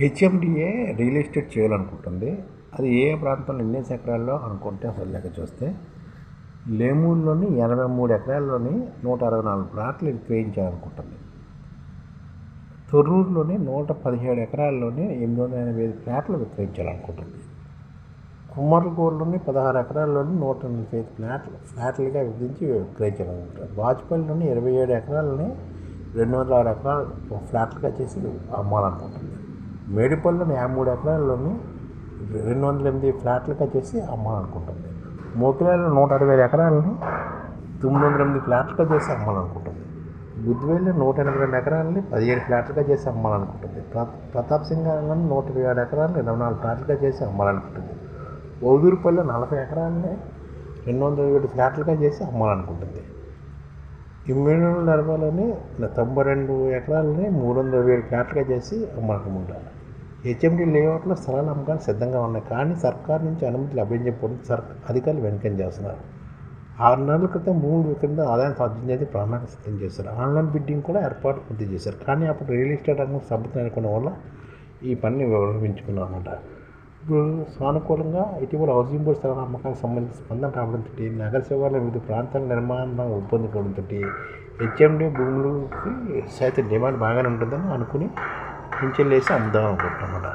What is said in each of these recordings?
HMDA real estate చేయాలనుకుంటుంది. అది ఏ ప్రాంతంలో ఎన్ని ఎకరాల్లో అనుకుంటే అసలు లెక్క చూస్తే లేమూరులోని ఎనభై మూడు ఎకరాల్లోని నూట అరవై నాలుగు ప్లాట్లు విక్రయించాలనుకుంటుంది తొర్రూరులోని నూట పదిహేడు ఎకరాల్లోని ఎనిమిది వందల ఎనభై ఐదు ప్లాట్లు విక్రయించాలనుకుంటుంది కుమ్మర్లగూడలోని పదహారు ఎకరాల్లోని నూట నలభై ఐదు ఫ్లాట్లు ఫ్లాట్లుగా విభజించి విక్రయించాలనుకుంటారు వాజ్పేయిలోని ఇరవై ఏడు ఎకరాలని రెండు వందల ఆరు ఎకరాలు ఫ్లాట్లుగా చేసి అమ్మాలనుకుంటుంది. మేడిపల్లిలోని యాభై మూడు ఎకరాల్లోని రెండు వందల ఎనిమిది ఫ్లాట్లుగా చేసి అమ్మాలనుకుంటుంది మోకిలాలో నూట అరవై ఐదు ఎకరాలని తొమ్మిది వందల ఎనిమిది ఫ్లాట్లుగా చేసి అమ్మాలనుకుంటుంది బుద్ధివేలు నూట ఎనభై రెండు ఎకరాలని పదిహేడు ఫ్లాట్లుగా చేసి అమ్మాలనుకుంటుంది ప్రతాప్ సింగాలను నూట ఇరవై ఏడు ఎకరాలను ఇరవై నాలుగు ఫ్లాట్లుగా చేసి అమ్మాలనుకుంటుంది ఓదూరుపల్లి నలభై ఎకరాలని రెండు వందల ఏడు ఫ్లాట్లుగా చేసి అమ్మాలనుకుంటుంది ఇమ్మేడు నడపాలని తొంభై రెండు ఎకరాలని మూడు వందల వేలు ఫ్లాట్లుగా చేసి అమ్మాలనుకుంటారు హెచ్ఎండి లేఅవుట్లో స్థలాలు అమ్మకాలు సిద్ధంగా ఉన్నాయి. కానీ సర్కార్ నుంచి అనుమతి లభించకపోవడం సర్ అధికారులు వెనుకం చేస్తున్నారు. ఆరు నెలల క్రితం భూములు విక్రయంతో ఆదాయం సాధ్యం చేసి ప్రణాళిక సిద్ధం చేశారు. ఆన్లైన్ బిడ్డింగ్ కూడా ఏర్పాటు పూర్తి చేశారు. కానీ అప్పుడు రియల్ ఎస్టేట్ రంగం సభ్యత వల్ల ఈ పనిని వివరించుకున్నామంట ఇప్పుడు సానుకూలంగా ఇటీవల హౌసింగ్ బోర్డు స్థలాల అమ్మకానికి సంబంధించి స్పందన రావడంతో నగర శివార్ల వివిధ ప్రాంతాల నిర్మాణం రూపొందించడంతో హెచ్ఎండి భూములకి సైతం డిమాండ్ బాగానే ఉంటుందని అనుకుని పింఛన్లు వేసి అమ్ముదాం అనుకుంటున్నాం అన్నమాట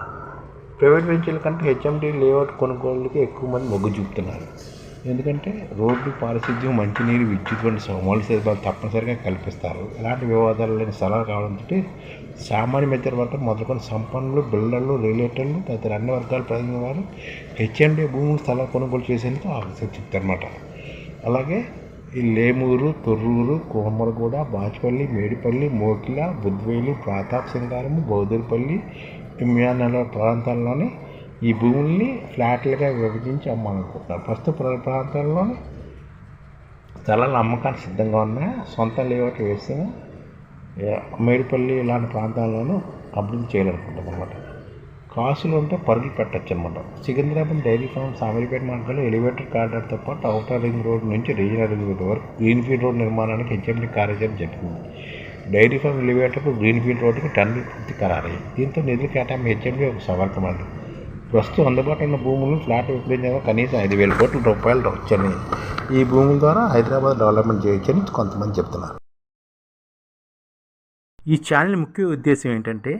ప్రైవేట్ వెంచర్ల కంటే హెచ్ఎండి లేఅవుట్ కొనుగోళ్ళకి ఎక్కువ మంది మొగ్గు చూపుతున్నారు. ఎందుకంటే రోడ్డు పారిశుద్ధ్యం మంచినీరు విద్యుత్ వంటి మౌలిక సదుపాయాలు తప్పనిసరిగా కల్పిస్తారు. ఎలాంటి వివాదాలు లేని స్థలాలు కావడంతో సామాన్య మధ్య వర్గం మొదలుకొని సంపన్నులు బిల్డర్లు రిలేటర్లు తదితర అన్ని వర్గాల ప్రజల వారు హెచ్ఎండి భూములు స్థలాలు కొనుగోలు చేసేందుకు ఆసక్తి చూపుతారన్నమాట. అలాగే ఈ లేమూరు తొర్రూరు కోమరగూడ బాచుపల్లి మేడిపల్లి మోకిల బుద్వేలు ప్రతాప్ సింగారము బౌదూరుపల్లి ఇమ్యానల ప్రాంతాల్లోని ఈ భూముల్ని ఫ్లాట్లుగా విభజించి అమ్మాలనుకుంటున్నారు. ప్రస్తుత ప్రాంతంలో స్థలాలు అమ్మకానికి సిద్ధంగా ఉన్నాయి? సొంత లేఅవుట్ వేస్తే మేడిపల్లి ఇలాంటి ప్రాంతాల్లోనూ అభివృద్ధి చేయాలనుకుంటాం అనమాట కాసులు ఉంటే పరుగులు పెట్టచ్చు అనమాట సికింద్రాబాద్ డైరీ ఫార్మ్ సామీపేట మార్గంలో ఎలివేటర్ కారిడార్తో పాటు అవుటర్ రింగ్ రోడ్ నుంచి రీజనల్ రింగ్ రోడ్ వరకు గ్రీన్ఫీల్డ్ రోడ్ నిర్మాణానికి హెచ్ఎండి కార్యాచరణ జరిగింది. డైరీ ఫార్మ్ ఎలివేటర్కు గ్రీన్ఫీల్డ్ రోడ్డుకి టన్నులు పూర్తి ఖరారయ్యాయి. దీంతో నిధులు కేటాయింపు హెచ్ఎండి ఒక సవర్గమంది ప్రస్తుతం అందుబాటులో ఉన్న భూములు ఫ్లాట్ విక్రయించగా కనీసం ఐదు వేల కోట్ల రూపాయలు రావచ్చని ఈ భూముల ద్వారా హైదరాబాద్ డెవలప్మెంట్ చేయొచ్చని కొంతమంది చెప్తున్నారు. ఈ ఛానల్ ముఖ్య ఉద్దేశం ఏంటంటే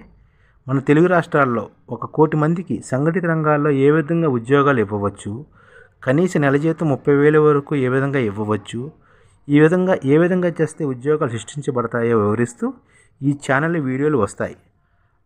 మన తెలుగు రాష్ట్రాల్లో ఒక కోటి మందికి సంఘటిత రంగాల్లో ఏ విధంగా ఉద్యోగాలు ఇవ్వవచ్చు కనీస నెల జీతం ముప్పై వేల వరకు ఏ విధంగా ఇవ్వవచ్చు ఈ విధంగా ఏ విధంగా చేస్తే ఉద్యోగాలు సృష్టించబడతాయో వివరిస్తూ ఈ ఛానల్ వీడియోలు వస్తాయి.